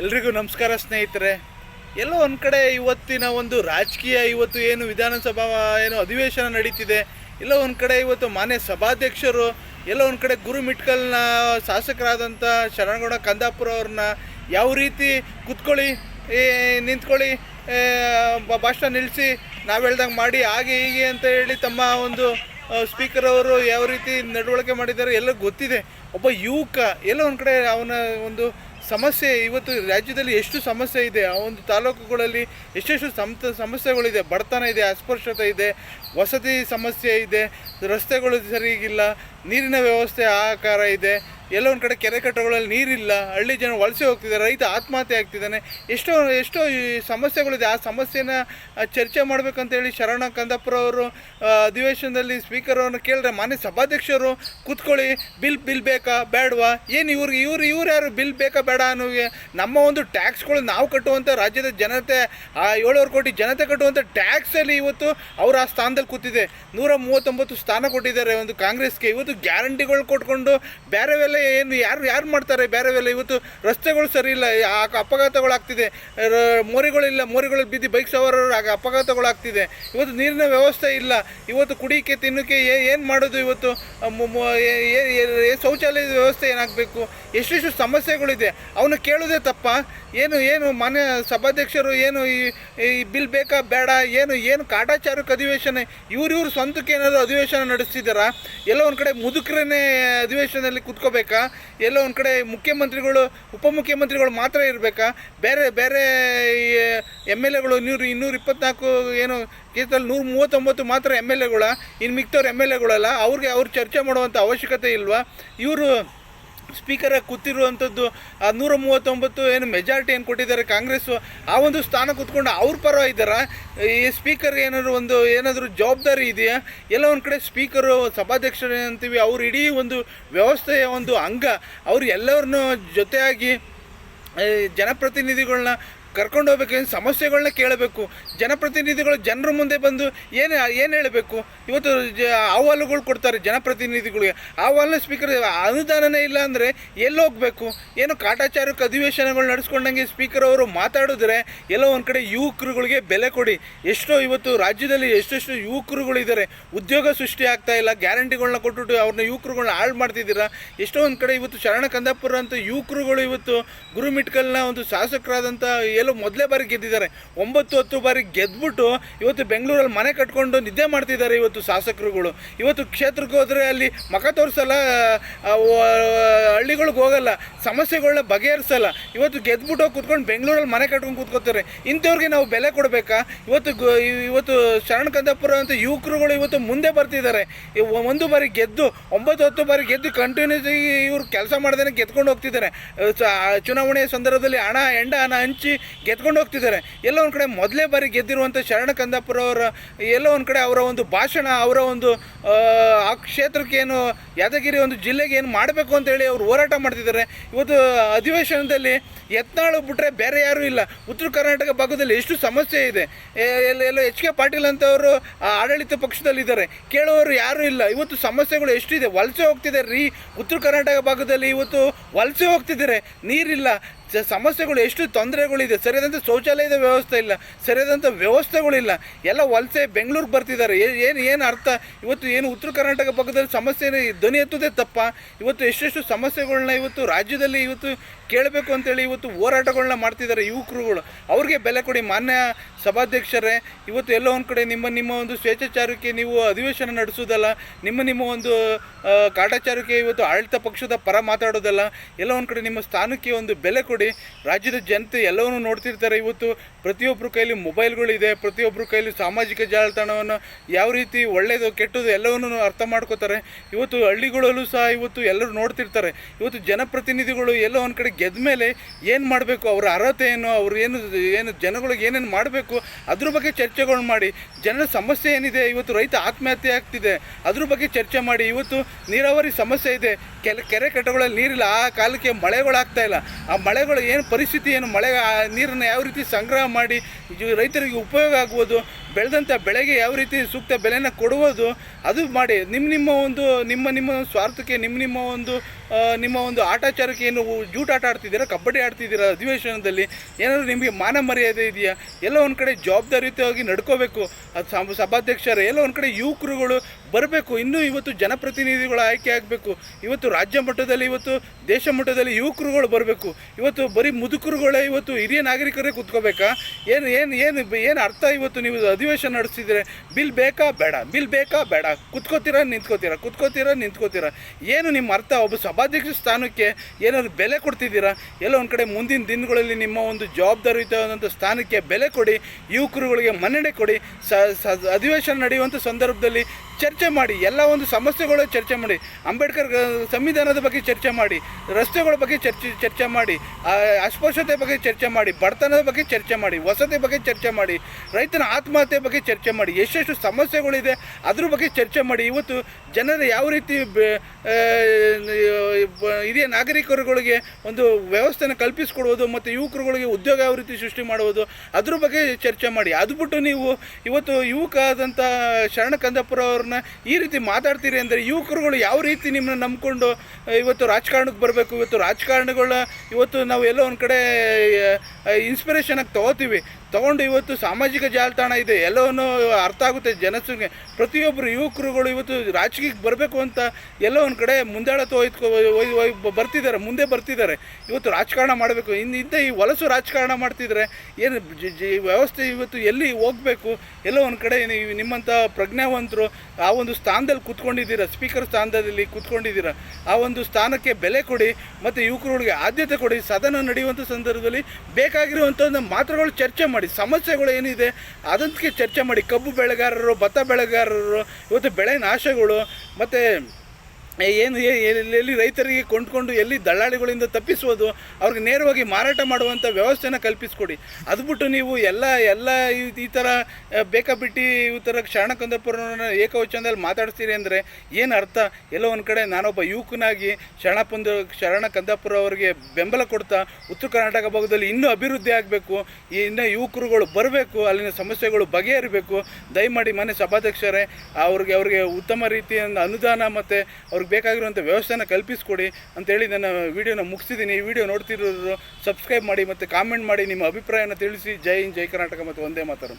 ಎಲ್ರಿಗೂ ನಮಸ್ಕಾರ ಸ್ನೇಹಿತರೆ. ಎಲ್ಲೋ ಒಂದು ಕಡೆ ಇವತ್ತಿನ ಒಂದು ರಾಜಕೀಯ, ಇವತ್ತು ಏನು ವಿಧಾನಸಭಾ, ಏನು ಅಧಿವೇಶನ ನಡೀತಿದೆ, ಎಲ್ಲೋ ಒಂದು ಕಡೆ ಇವತ್ತು ಮಾನ್ಯ ಸಭಾಧ್ಯಕ್ಷರು, ಎಲ್ಲೋ ಒಂದು ಕಡೆ ಗುರು ಮಿಟ್ಕಲ್ನ ಶಾಸಕರಾದಂಥ ಶರಣಗೌಡ ಕಂದಾಪುರ ಅವ್ರನ್ನ ಯಾವ ರೀತಿ ಕುತ್ಕೊಳ್ಳಿ ನಿಂತ್ಕೊಳ್ಳಿ ಭಾಷಣ ನಿಲ್ಲಿಸಿ ನಾವು ಹೇಳ್ದಂಗೆ ಮಾಡಿ, ಹಾಗೆ ಹೀಗೆ ಅಂತ ಹೇಳಿ ತಮ್ಮ ಒಂದು ಸ್ಪೀಕರ್ ಅವರು ಯಾವ ರೀತಿ ನಡವಳಿಕೆ ಮಾಡಿದ್ದಾರೆ ಎಲ್ಲ ಗೊತ್ತಿದೆ. ಒಬ್ಬ ಯುವಕ, ಎಲ್ಲೋ ಒಂದು ಕಡೆ ಅವನ ಒಂದು ಸಮಸ್ಯೆ ಇವತ್ತು ರಾಜ್ಯದಲ್ಲಿ ಎಷ್ಟು ಸಮಸ್ಯೆ ಇದೆ? ಆ ಒಂದು ತಾಲೂಕುಗಳಲ್ಲಿ ಎಷ್ಟೆಷ್ಟು ಸಮ ಸಮಸ್ಯೆಗಳಿದೆ? ಬಡತನ ಇದೆ, ಅಸ್ಪೃಶ್ಯತೆ ಇದೆ, ವಸತಿ ಸಮಸ್ಯೆ ಇದೆ, ರಸ್ತೆಗಳು ಸರಿಗಿಲ್ಲ ನೀರಿನ ವ್ಯವಸ್ಥೆ ಆಕಾರ ಇದೆ. ಎಲ್ಲೋ ಒಂದು ಕಡೆ ಕೆರೆ ಕಟ್ಟೆಗಳಲ್ಲಿ ನೀರಿಲ್ಲ. ಹಳ್ಳಿ ಜನ ವಲಸೆ ಹೋಗ್ತಿದ್ದಾರೆ. ರೈತ ಆತ್ಮಹತ್ಯೆ ಆಗ್ತಿದ್ದಾನೆ. ಎಷ್ಟೋ ಎಷ್ಟೋ ಈ ಸಮಸ್ಯೆಗಳಿದೆ. ಆ ಸಮಸ್ಯೆನ ಚರ್ಚೆ ಮಾಡ್ಬೇಕಂತೇಳಿ ಶರಣ ಕಂದಾಪುರ ಅವರು ಅಧಿವೇಶನದಲ್ಲಿ ಸ್ಪೀಕರ್ ಅವ್ರನ್ನ ಕೇಳಿದ್ರೆ ಮಾನ್ಯ ಸಭಾಧ್ಯಕ್ಷರು, ಕೂತ್ಕೊಳ್ಳಿ. ಬಿಲ್ ಬಿಲ್ ಬೇಕಾ? ಬೇಡವಾ ಏನು ಇವ್ರಿಗೆ ಇವ್ರು ಇವ್ರು ಯಾರು ಬಿಲ್ ಬೇಕಾ, ಬೇಡ ಅನ್ನೋ ನಮ್ಮ ಒಂದು ಟ್ಯಾಕ್ಸ್ಗಳು ನಾವು ಕಟ್ಟುವಂಥ ರಾಜ್ಯದ ಜನತೆ, ಆ, ಏಳುವರೆ ಕೋಟಿ ಜನತೆ ಕಟ್ಟುವಂಥ ಟ್ಯಾಕ್ಸಲ್ಲಿ ಇವತ್ತು ಅವ್ರು ಆ ಸ್ಥಾನದಲ್ಲಿ ಕೂತಿದೆ. ನೂರ ಮೂವತ್ತೊಂಬತ್ತು ಸ್ಥಾನ ಕೊಟ್ಟಿದ್ದಾರೆ ಒಂದು ಕಾಂಗ್ರೆಸ್ಗೆ. ಇವತ್ತು ಗ್ಯಾರಂಟಿಗಳು ಕೊಟ್ಕೊಂಡು ಬೇರೆವೆಲ್ಲ ಏನು ಯಾರು ಯಾರು ಮಾಡ್ತಾರೆ ಬೇರೆವೆಲ್ಲ ಇವತ್ತು ರಸ್ತೆಗಳು ಸರಿ ಇಲ್ಲ ಅಪಘಾತಗಳಾಗ್ತಿದೆ ಮೋರಿಗಳಿಲ್ಲ, ಮೋರಿಗಳಲ್ಲಿ ಬಿದ್ದು ಬೈಕ್ ಸವಾರರು ಆಗ ಅಪಘಾತಗಳಾಗ್ತಿದೆ ಇವತ್ತು ನೀರಿನ ವ್ಯವಸ್ಥೆ ಇಲ್ಲ. ಇವತ್ತು ಕುಡಿಯಕ್ಕೆ, ತಿನ್ನೋಕ್ಕೆ ಏನು ಮಾಡೋದು ಇವತ್ತು? ಶೌಚಾಲಯದ ವ್ಯವಸ್ಥೆ ಏನಾಗಬೇಕು? ಎಷ್ಟೆಷ್ಟು ಸಮಸ್ಯೆಗಳಿದೆ. ಅವನು ಕೇಳೋದೇ ತಪ್ಪ. ಏನು ಏನು ಮಾನ್ಯ ಸಭಾಧ್ಯಕ್ಷರು ಏನು ಈ ಬಿಲ್ ಬೇಕಾ, ಬೇಡ, ಏನು ಏನು ಕಾಟಾಚಾರಕ್ಕೆ ಅಧಿವೇಶನ ಇವ್ರು ಇವ್ರು ಸ್ವಂತಕ್ಕೆ ಏನಾದರೂ ಅಧಿವೇಶನ ನಡೆಸ್ತಿದ್ದಾರಾ ಎಲ್ಲೋ ಒಂದು ಕಡೆ ಮುದುಕರನ್ನೇ ಅಧಿವೇಶನದಲ್ಲಿ ಕುತ್ಕೋಬೇಕಾ? ಎಲ್ಲೋ ಒಂದು ಕಡೆ ಮುಖ್ಯಮಂತ್ರಿಗಳು, ಉಪಮುಖ್ಯಮಂತ್ರಿಗಳು ಮಾತ್ರ ಇರಬೇಕಾ? ಬೇರೆ ಬೇರೆ ಎಂ ಎಲ್ ಎಗಳು ಇನ್ನೂರು ಇನ್ನೂರ ಇಪ್ಪತ್ನಾಲ್ಕು ಏನು ಕೇಸಲ್ಲಿ ನೂರ ಮೂವತ್ತೊಂಬತ್ತು ಮಾತ್ರ ಎಂ ಎಲ್ ಎಗಳ ಇನ್ನು ಮಿಕ್ತವ್ರು ಎಂ ಎಲ್ ಎಗಳಲ್ಲ, ಅವ್ರಿಗೆ ಅವ್ರು ಚರ್ಚೆ ಮಾಡುವಂಥ ಅವಶ್ಯಕತೆ ಇಲ್ವಾ? ಇವರು ಸ್ಪೀಕರಾಗಿ ಕೂತಿರುವಂಥದ್ದು ನೂರ ಮೂವತ್ತೊಂಬತ್ತು ಏನು ಮೆಜಾರಿಟಿ ಏನು ಕೊಟ್ಟಿದ್ದಾರೆ ಕಾಂಗ್ರೆಸ್ಸು, ಆ ಒಂದು ಸ್ಥಾನ ಕೂತ್ಕೊಂಡು ಅವ್ರ ಪರ ಇದ್ದಾರಾ? ಈ ಸ್ಪೀಕರ್ ಏನಾದ್ರು ಒಂದು, ಏನಾದರೂ ಜವಾಬ್ದಾರಿ ಇದೆಯಾ? ಎಲ್ಲ ಒಂದು ಕಡೆ ಸ್ಪೀಕರು, ಸಭಾಧ್ಯಕ್ಷರು ಅಂತೀವಿ, ಅವ್ರು ಇಡೀ ಒಂದು ವ್ಯವಸ್ಥೆಯ ಒಂದು ಅಂಗ, ಅವ್ರು ಎಲ್ಲರನ್ನೂ ಜೊತೆಯಾಗಿ ಜನಪ್ರತಿನಿಧಿಗಳನ್ನ ಕರ್ಕೊಂಡು ಹೋಗ್ಬೇಕು ಸಮಸ್ಯೆಗಳನ್ನ ಕೇಳಬೇಕು, ಜನಪ್ರತಿನಿಧಿಗಳು ಜನರ ಮುಂದೆ ಬಂದು ಏನು ಏನು ಹೇಳಬೇಕು? ಇವತ್ತು ಜ ಅಹವಾಲುಗಳು ಕೊಡ್ತಾರೆ ಜನಪ್ರತಿನಿಧಿಗಳಿಗೆ. ಅಹವಾಲನ್ನ ಸ್ಪೀಕರ್ ಅನುದಾನನೇ ಇಲ್ಲ ಅಂದರೆ ಎಲ್ಲಿ ಹೋಗಬೇಕು? ಏನು ಕಾಟಾಚಾರಕ್ಕೆ ಅಧಿವೇಶನಗಳು ನಡೆಸ್ಕೊಂಡಂಗೆ ಸ್ಪೀಕರ್ ಅವರು ಮಾತಾಡಿದ್ರೆ ಎಲ್ಲೋ ಒಂದು ಕಡೆ ಯುವಕರುಗಳಿಗೆ ಬೆಲೆ ಕೊಡಿ. ಎಷ್ಟೋ ಇವತ್ತು ರಾಜ್ಯದಲ್ಲಿ ಎಷ್ಟೆಷ್ಟು ಯುವಕರುಗಳಿದ್ದಾರೆ. ಉದ್ಯೋಗ ಸೃಷ್ಟಿ ಆಗ್ತಾ ಇಲ್ಲ ಗ್ಯಾರಂಟಿಗಳನ್ನ ಕೊಟ್ಟುಬಿಟ್ಟು ಅವ್ರನ್ನ ಯುವಕರುಗಳನ್ನ ಹಾಳು ಮಾಡ್ತಿದ್ದೀರಾ? ಎಷ್ಟೋ ಒಂದು ಕಡೆ ಇವತ್ತು ಶರಣ ಕಂದಾಪುರ ಅಂತ ಯುವಕರುಗಳು ಇವತ್ತು ಗುರುಮಿಟ್ಕಲ್ನ ಒಂದು ಶಾಸಕರಾದಂಥ ಮೊದಲೇ ಬಾರಿ ಗೆದ್ದಿದ್ದಾರೆ. ಒಂಬತ್ತು, ಹತ್ತು ಬಾರಿ ಗೆದ್ಬಿಟ್ಟು ಇವತ್ತು ಬೆಂಗಳೂರಲ್ಲಿ ಮನೆ ಕಟ್ಕೊಂಡು ನಿದ್ದೆ ಮಾಡ್ತಿದ್ದಾರೆ ಇವತ್ತು ಶಾಸಕರುಗಳು. ಇವತ್ತು ಕ್ಷೇತ್ರಕ್ಕೆ ಹೋದರೆ ಅಲ್ಲಿ ಮಖ ತೋರಿಸಲ್ಲ ಹಳ್ಳಿಗಳಿಗೆ ಹೋಗಲ್ಲ ಸಮಸ್ಯೆಗಳನ್ನ ಬಗೆಹರಿಸಲ್ಲ. ಇವತ್ತು ಗೆದ್ಬಿಟ್ಟು ಕೂತ್ಕೊಂಡು ಬೆಂಗಳೂರಲ್ಲಿ ಮನೆ ಕಟ್ಕೊಂಡು ಕೂತ್ಕೋತಾರೆ. ಇಂಥವ್ರಿಗೆ ನಾವು ಬೆಲೆ ಕೊಡಬೇಕಾ? ಇವತ್ತು ಇವತ್ತು ಶರಣ ಕಂದಪುರ ಅಂತ ಯುವಕರುಗಳು ಇವತ್ತು ಮುಂದೆ ಬರ್ತಿದ್ದಾರೆ. ಒಂದು ಬಾರಿ ಗೆದ್ದು, ಒಂಬತ್ತು, ಹತ್ತು ಬಾರಿ ಗೆದ್ದು ಕಂಟಿನ್ಯೂಸ್ ಇವರು ಕೆಲಸ ಮಾಡ್ದೇ ಗೆದ್ಕೊಂಡು ಹೋಗ್ತಿದ್ದಾರೆ. ಚುನಾವಣೆಯ ಸಂದರ್ಭದಲ್ಲಿ ಹಣ, ಎಂಡ, ಹಣ ಹಂಚಿ ಗೆದ್ಕೊಂಡು ಹೋಗ್ತಿದ್ದಾರೆ. ಎಲ್ಲೋ ಒಂದು ಕಡೆ ಮೊದಲೇ ಬಾರಿ ಗೆದ್ದಿರುವಂಥ ಶರಣ ಕಂದಾಪುರ ಅವರ ಎಲ್ಲೋ ಒಂದು ಕಡೆ ಅವರ ಒಂದು ಭಾಷಣ ಅವರ ಒಂದು ಆ, ಕ್ಷೇತ್ರಕ್ಕೇನು ಯಾದಗಿರಿ ಒಂದು ಜಿಲ್ಲೆಗೆ ಏನು ಮಾಡಬೇಕು ಅಂತೇಳಿ ಅವರು ಹೋರಾಟ ಮಾಡ್ತಿದ್ದಾರೆ. ಇವತ್ತು ಅಧಿವೇಶನದಲ್ಲಿ ಯತ್ನಾಳು ಬಿಟ್ಟರೆ ಬೇರೆ ಯಾರೂ ಇಲ್ಲ. ಉತ್ತರ ಕರ್ನಾಟಕ ಭಾಗದಲ್ಲಿ ಎಷ್ಟು ಸಮಸ್ಯೆ ಇದೆ. ಎಲ್ಲ ಎಲ್ಲ ಎಚ್ ಕೆ ಪಾಟೀಲ್ ಅಂತವರು ಆಡಳಿತ ಪಕ್ಷದಲ್ಲಿದ್ದಾರೆ ಕೇಳುವವರು ಯಾರೂ ಇಲ್ಲ. ಇವತ್ತು ಸಮಸ್ಯೆಗಳು ಎಷ್ಟಿದೆ? ವಲಸೆ ಹೋಗ್ತಿದ್ದಾರೆ ರೀ. ಉತ್ತರ ಕರ್ನಾಟಕ ಭಾಗದಲ್ಲಿ ಇವತ್ತು ವಲಸೆ ಹೋಗ್ತಿದ್ದಾರೆ. ನೀರಿಲ್ಲ. ಸಮಸ್ಯೆಗಳು ಎಷ್ಟು ತೊಂದರೆಗಳಿದೆ? ಸರಿಯಾದಂಥ ಶೌಚಾಲಯದ ವ್ಯವಸ್ಥೆ ಇಲ್ಲ ಸರಿಯಾದಂಥ ವ್ಯವಸ್ಥೆಗಳಿಲ್ಲ. ಎಲ್ಲ ವಲಸೆ ಬೆಂಗಳೂರಿಗೆ ಬರ್ತಿದ್ದಾರೆ. ಏನು ಏನು ಅರ್ಥ? ಇವತ್ತು ಏನು ಉತ್ತರ ಕರ್ನಾಟಕ ಭಾಗದಲ್ಲಿ ಸಮಸ್ಯೆ ಧ್ವನಿ ಎತ್ತುವುದೇ ತಪ್ಪ. ಇವತ್ತು ಎಷ್ಟೆಷ್ಟು ಸಮಸ್ಯೆಗಳನ್ನ ಇವತ್ತು ರಾಜ್ಯದಲ್ಲಿ ಇವತ್ತು ಕೇಳಬೇಕು ಅಂತೇಳಿ ಇವತ್ತು ಹೋರಾಟಗಳನ್ನ ಮಾಡ್ತಿದ್ದಾರೆ ಯುವಕರುಗಳು. ಅವ್ರಿಗೆ ಬೆಲೆ ಕೊಡಿ. ಮಾನ್ಯ ಸಭಾಧ್ಯಕ್ಷರೇ, ಇವತ್ತು ಎಲ್ಲೋ ಒಂದು ಕಡೆ ನಿಮ್ಮ ನಿಮ್ಮ ಒಂದು ಸ್ವೇಚ್ಛಾಚಾರಕ್ಕೆ ನೀವು ಅಧಿವೇಶನ ನಡೆಸೋದಲ್ಲ ನಿಮ್ಮ ನಿಮ್ಮ ಒಂದು ಕಾಟಾಚಾರಕ್ಕೆ ಇವತ್ತು ಆಡಳಿತ ಪಕ್ಷದ ಪರ ಮಾತಾಡೋದಲ್ಲ, ಎಲ್ಲೋ ಒಂದು ಕಡೆ ನಿಮ್ಮ ಸ್ಥಾನಕ್ಕೆ ಒಂದು ಬೆಲೆ ಕೊಡಿ. ರಾಜ್ಯದ ಜನತೆ ಎಲ್ಲವನ್ನೂ ನೋಡ್ತಿರ್ತಾರೆ ಇವತ್ತು. ಪ್ರತಿಯೊಬ್ಬರ ಕೈಲಿ ಮೊಬೈಲ್ಗಳಿದೆ ಪ್ರತಿಯೊಬ್ಬರ ಕೈಲಿ ಸಾಮಾಜಿಕ ಜಾಲತಾಣವನ್ನು ಯಾವ ರೀತಿ ಒಳ್ಳೆಯದು ಕೆಟ್ಟದು ಎಲ್ಲವನ್ನೂ ಅರ್ಥ ಮಾಡ್ಕೋತಾರೆ. ಇವತ್ತು ಹಳ್ಳಿಗಳಲ್ಲೂ ಸಹ ಇವತ್ತು ಎಲ್ಲರೂ ನೋಡ್ತಿರ್ತಾರೆ. ಇವತ್ತು ಜನಪ್ರತಿನಿಧಿಗಳು ಎಲ್ಲೋ ಒಂದು ಕಡೆ ಗೆದ್ದ ಮೇಲೆ ಏನು ಮಾಡಬೇಕು? ಅವರ ಅರ್ಹತೆ ಏನು? ಅವ್ರು ಏನು ಏನು ಜನಗಳಿಗೆ ಏನೇನು ಮಾಡಬೇಕು? ಅದ್ರ ಬಗ್ಗೆ ಚರ್ಚೆಗಳು ಮಾಡಿ. ಜನರ ಸಮಸ್ಯೆ ಏನಿದೆ? ಇವತ್ತು ರೈತ ಆತ್ಮಹತ್ಯೆ ಆಗ್ತಿದೆ. ಅದ್ರ ಬಗ್ಗೆ ಚರ್ಚೆ ಮಾಡಿ. ಇವತ್ತು ನೀರಾವರಿ ಸಮಸ್ಯೆ ಇದೆ. ಕೆಲ, ಕೆರೆ ಕಟ್ಟೆಗಳಲ್ಲಿ ನೀರಿಲ್ಲ. ಆ ಕಾಲಕ್ಕೆ ಮಳೆಗಳಾಗ್ತಾ ಇಲ್ಲ. ಆ ಮಳೆಗಳು ಏನು ಪರಿಸ್ಥಿತಿ ಏನು? ಮಳೆ ನೀರನ್ನು ಯಾವ ರೀತಿ ಸಂಗ್ರಹ ಮಾಡಿ? ರೈತರಿಗೆ ಉಪಯೋಗ ಆಗ್ಬೋದು ಬೆಳೆದಂಥ ಬೆಳೆಗೆ ಯಾವ ರೀತಿ ಸೂಕ್ತ ಬೆಲೆನ ಕೊಡುವುದು, ಅದು ಮಾಡಿ. ನಿಮ್ಮ ನಿಮ್ಮ ಒಂದು, ನಿಮ್ಮ ನಿಮ್ಮ ಸ್ವಾರ್ಥಕ್ಕೆ ನಿಮ್ಮ ನಿಮ್ಮ ಒಂದು ನಿಮ್ಮ ಒಂದು ಆಟಾಚಾರಕ್ಕೆ ಏನು ಜೂಟಾಟ ಆಡ್ತಿದ್ದೀರಾ, ಕಬಡ್ಡಿ ಆಡ್ತಿದ್ದೀರಾ ಅಧಿವೇಶನದಲ್ಲಿ? ಏನಾದರೂ ನಿಮಗೆ ಮಾನ ಮರ್ಯಾದೆ ಇದೆಯಾ? ಎಲ್ಲ ಒಂದು ಕಡೆ ಜವಾಬ್ದಾರಿಯುತವಾಗಿ ನಡ್ಕೋಬೇಕು. ಅದು ಸಭಾಧ್ಯಕ್ಷರ ಸಭಾಧ್ಯಕ್ಷರೇ, ಎಲ್ಲ ಒಂದು ಕಡೆ ಯುವಕರುಗಳು ಬರಬೇಕು. ಇನ್ನೂ ಇವತ್ತು ಜನಪ್ರತಿನಿಧಿಗಳು ಆಯ್ಕೆ ಆಗಬೇಕು. ಇವತ್ತು ರಾಜ್ಯ ಮಟ್ಟದಲ್ಲಿ, ಇವತ್ತು ದೇಶ ಮಟ್ಟದಲ್ಲಿ ಯುವಕರುಗಳು ಬರಬೇಕು. ಇವತ್ತು ಬರೀ ಮುದುಕರುಗಳೇ ಇವತ್ತು ಹಿರಿಯ ನಾಗರಿಕರೇ ಕೂತ್ಕೋಬೇಕಾ? ಏನು ಏನು ಏನು ಏನು ಅರ್ಥ ಇವತ್ತು ನೀವು ಅಧಿವೇಶನ ನಡೆಸಿದರೆ ಬಿಲ್ ಬೇಕಾ, ಬೇಡ. ಬಿಲ್ ಬೇಕಾ, ಬೇಡ. ಕುತ್ಕೋತೀರಾ, ನಿಂತ್ಕೋತೀರಾ? ಕುತ್ಕೋತೀರಾ, ನಿಂತ್ಕೋತೀರಾ? ಏನು ನಿಮ್ಮ ಅರ್ಥ? ಒಬ್ಬ ಸಭಾಧ್ಯಕ್ಷ ಸ್ಥಾನಕ್ಕೆ ಏನಾದ್ರು ಬೆಲೆ ಕೊಡ್ತಿದ್ದೀರಾ? ಎಲ್ಲ ಒಂದು ಕಡೆ ಮುಂದಿನ ದಿನಗಳಲ್ಲಿ ನಿಮ್ಮ ಒಂದು ಜವಾಬ್ದಾರಿಯುತವಾದಂಥ ಸ್ಥಾನಕ್ಕೆ ಬೆಲೆ ಕೊಡಿ. ಯುವಕರುಗಳಿಗೆ ಮನ್ನಣೆ ಕೊಡಿ. ಸ ಅಧಿವೇಶನ ನಡೆಯುವಂಥ ಸಂದರ್ಭದಲ್ಲಿ ಚರ್ಚೆ ಮಾಡಿ, ಎಲ್ಲ ಒಂದು ಸಮಸ್ಯೆಗಳ ಚರ್ಚೆ ಮಾಡಿ, ಅಂಬೇಡ್ಕರ್ ಸಂವಿಧಾನದ ಬಗ್ಗೆ ಚರ್ಚೆ ಮಾಡಿ, ರಸ್ತೆಗಳ ಬಗ್ಗೆ ಚರ್ಚೆ ಚರ್ಚೆ ಮಾಡಿ ಅಸ್ಪೃಶ್ಯತೆ ಬಗ್ಗೆ ಚರ್ಚೆ ಮಾಡಿ, ಬಡತನದ ಬಗ್ಗೆ ಚರ್ಚೆ ಮಾಡಿ, ವಸತಿ ಬಗ್ಗೆ ಚರ್ಚೆ ಮಾಡಿ, ರೈತನ ಆತ್ಮಹತ್ಯೆ ಬಗ್ಗೆ ಚರ್ಚೆ ಮಾಡಿ, ಎಷ್ಟೆಷ್ಟು ಸಮಸ್ಯೆಗಳಿದೆ, ಅದ್ರ ಬಗ್ಗೆ ಚರ್ಚೆ ಮಾಡಿ. ಇವತ್ತು ಜನರು ಯಾವ ರೀತಿ ಹಿರಿಯ ನಾಗರಿಕರುಗಳಿಗೆ ಒಂದು ವ್ಯವಸ್ಥೆನ ಕಲ್ಪಿಸಿಕೊಡುವುದು ಮತ್ತು ಯುವಕರುಗಳಿಗೆ ಉದ್ಯೋಗ ಯಾವ ರೀತಿ ಸೃಷ್ಟಿ ಮಾಡುವುದು, ಅದ್ರ ಬಗ್ಗೆ ಚರ್ಚೆ ಮಾಡಿ. ಅದು ಬಿಟ್ಟು ನೀವು ಇವತ್ತು ಯುವಕ ಆದಂಥ ಶರಣ ಅವ್ರನ್ನ ಈ ರೀತಿ ಮಾತಾಡ್ತೀರಿ ಅಂದರೆ ಯುವಕರುಗಳು ಯಾವ ರೀತಿ ನಿಮ್ಮನ್ನ ನಂಬಿಕೊಂಡು ಇವತ್ತು ರಾಜಕಾರಣಕ್ಕೆ ಬರಬೇಕು, ಇವತ್ತು ರಾಜಕಾರಣಿಗಳ ಇವತ್ತು ನಾವು ಎಲ್ಲೋ ಒಂದು ಕಡೆ ಇನ್ಸ್ಪಿರೇಷನ್ ಆಗಿ ತಗೋತೀವಿ. ತಗೊಂಡು ಇವತ್ತು ಸಾಮಾಜಿಕ ಜಾಲತಾಣ ಇದೆ, ಎಲ್ಲವನ್ನು ಅರ್ಥ ಆಗುತ್ತೆ ಜನಸಂಖ್ಯೆ. ಪ್ರತಿಯೊಬ್ಬರು ಯುವಕರುಗಳು ಇವತ್ತು ರಾಜಕೀಯಕ್ಕೆ ಬರಬೇಕು ಅಂತ ಎಲ್ಲೋ ಒಂದು ಕಡೆ ಮುಂದಾಳತ್ವ ಒಯ್ದು ಒಯ್ ಒಯ್ ಬರ್ತಿದ್ದಾರೆ, ಮುಂದೆ ಬರ್ತಿದ್ದಾರೆ. ಇವತ್ತು ರಾಜಕಾರಣ ಮಾಡಬೇಕು. ಇನ್ನು ಈ ವಲಸು ರಾಜಕಾರಣ ಮಾಡ್ತಿದ್ರೆ ಏನು ವ್ಯವಸ್ಥೆ ಇವತ್ತು ಎಲ್ಲಿ ಹೋಗಬೇಕು? ಎಲ್ಲೋ ಒಂದು ಕಡೆ ನಿಮ್ಮಂಥ ಪ್ರಜ್ಞಾವಂತರು ಆ ಒಂದು ಸ್ಥಾನದಲ್ಲಿ ಕೂತ್ಕೊಂಡಿದ್ದೀರಾ, ಸ್ಪೀಕರ್ ಸ್ಥಾನದಲ್ಲಿ ಕೂತ್ಕೊಂಡಿದ್ದೀರಾ, ಆ ಒಂದು ಸ್ಥಾನಕ್ಕೆ ಬೆಲೆ ಕೊಡಿ, ಮತ್ತು ಯುವಕರುಗಳಿಗೆ ಆದ್ಯತೆ ಕೊಡಿ, ಸದನ ನಡೆಯುವಂಥ ಸಂದರ್ಭದಲ್ಲಿ ಬೇಕಾಗಿರುವಂಥ ಮಾತುಗಳು ಚರ್ಚೆ ಮಾಡಿ ಸಮಸ್ಯೆಗಳು ಏನಿದೆ ಅದಕ್ಕೆ ಚರ್ಚೆ ಮಾಡಿ ಕಬ್ಬು ಬೆಳೆಗಾರರು ಭತ್ತ ಬೆಳೆಗಾರರು ಇವತ್ತು ಬೆಳೆ ನಾಶಗಳು ಮತ್ತು ಏನು ಎಲ್ಲಿ ರೈತರಿಗೆ ಕೊಂಡ್ಕೊಂಡು ಎಲ್ಲಿ ದಳ್ಳಾಳಿಗಳಿಂದ ತಪ್ಪಿಸುವುದು, ಅವ್ರಿಗೆ ನೇರವಾಗಿ ಮಾರಾಟ ಮಾಡುವಂಥ ವ್ಯವಸ್ಥೆನ ಕಲ್ಪಿಸ್ಕೊಡಿ. ಅದು ಬಿಟ್ಟು ನೀವು ಎಲ್ಲ ಎಲ್ಲ ಈ- ಥರ ಬೇಕಾಬಿಟ್ಟು ಈ ಥರ ಶರಣಕಂದಪುರನ ಏಕವಚನದಲ್ಲಿ ಮಾತಾಡ್ತೀರಿ ಅಂದರೆ ಏನು ಅರ್ಥ? ಎಲ್ಲೋ ಒಂದು ಕಡೆ ನಾನೊಬ್ಬ ಯುವಕನಾಗಿ ಶರಣಪಂದ ಶರಣ ಕಂದಾಪುರ ಅವರಿಗೆ ಬೆಂಬಲ ಕೊಡ್ತಾ ಉತ್ತರ ಕರ್ನಾಟಕ ಭಾಗದಲ್ಲಿ ಇನ್ನೂ ಅಭಿವೃದ್ಧಿ ಆಗಬೇಕು ಇನ್ನು ಯುವಕರುಗಳು ಬರಬೇಕು, ಅಲ್ಲಿನ ಸಮಸ್ಯೆಗಳು ಬಗೆಹರಿಬೇಕು. ದಯಮಾಡಿ ಮನೆ ಸಭಾಧ್ಯಕ್ಷರೇ, ಅವ್ರಿಗೆ ಅವ್ರಿಗೆ ಉತ್ತಮ ರೀತಿಯ ಅನುದಾನ ಮತ್ತು ಅವ್ರಿಗೆ ಬೇಕಾಗಿರುವಂಥ ವ್ಯವಸ್ಥೆನ ಕಲ್ಪಿಸ್ಕೊಡಿ ಅಂತೇಳಿ ನನ್ನ ವಿಡಿಯೋನ ಮುಗಿಸಿದ್ದೀನಿ. ಈ ವಿಡಿಯೋ ನೋಡ್ತಿರೋರು ಸಬ್ಸ್ಕ್ರೈಬ್ ಮಾಡಿ ಮತ್ತು ಕಾಮೆಂಟ್ ಮಾಡಿ ನಿಮ್ಮ ಅಭಿಪ್ರಾಯನ ತಿಳಿಸಿ. ಜೈ ಹಿಂದ್, ಜೈ ಕರ್ನಾಟಕ ಮತ್ತು ಒಂದೇ ಮಾತರಂ.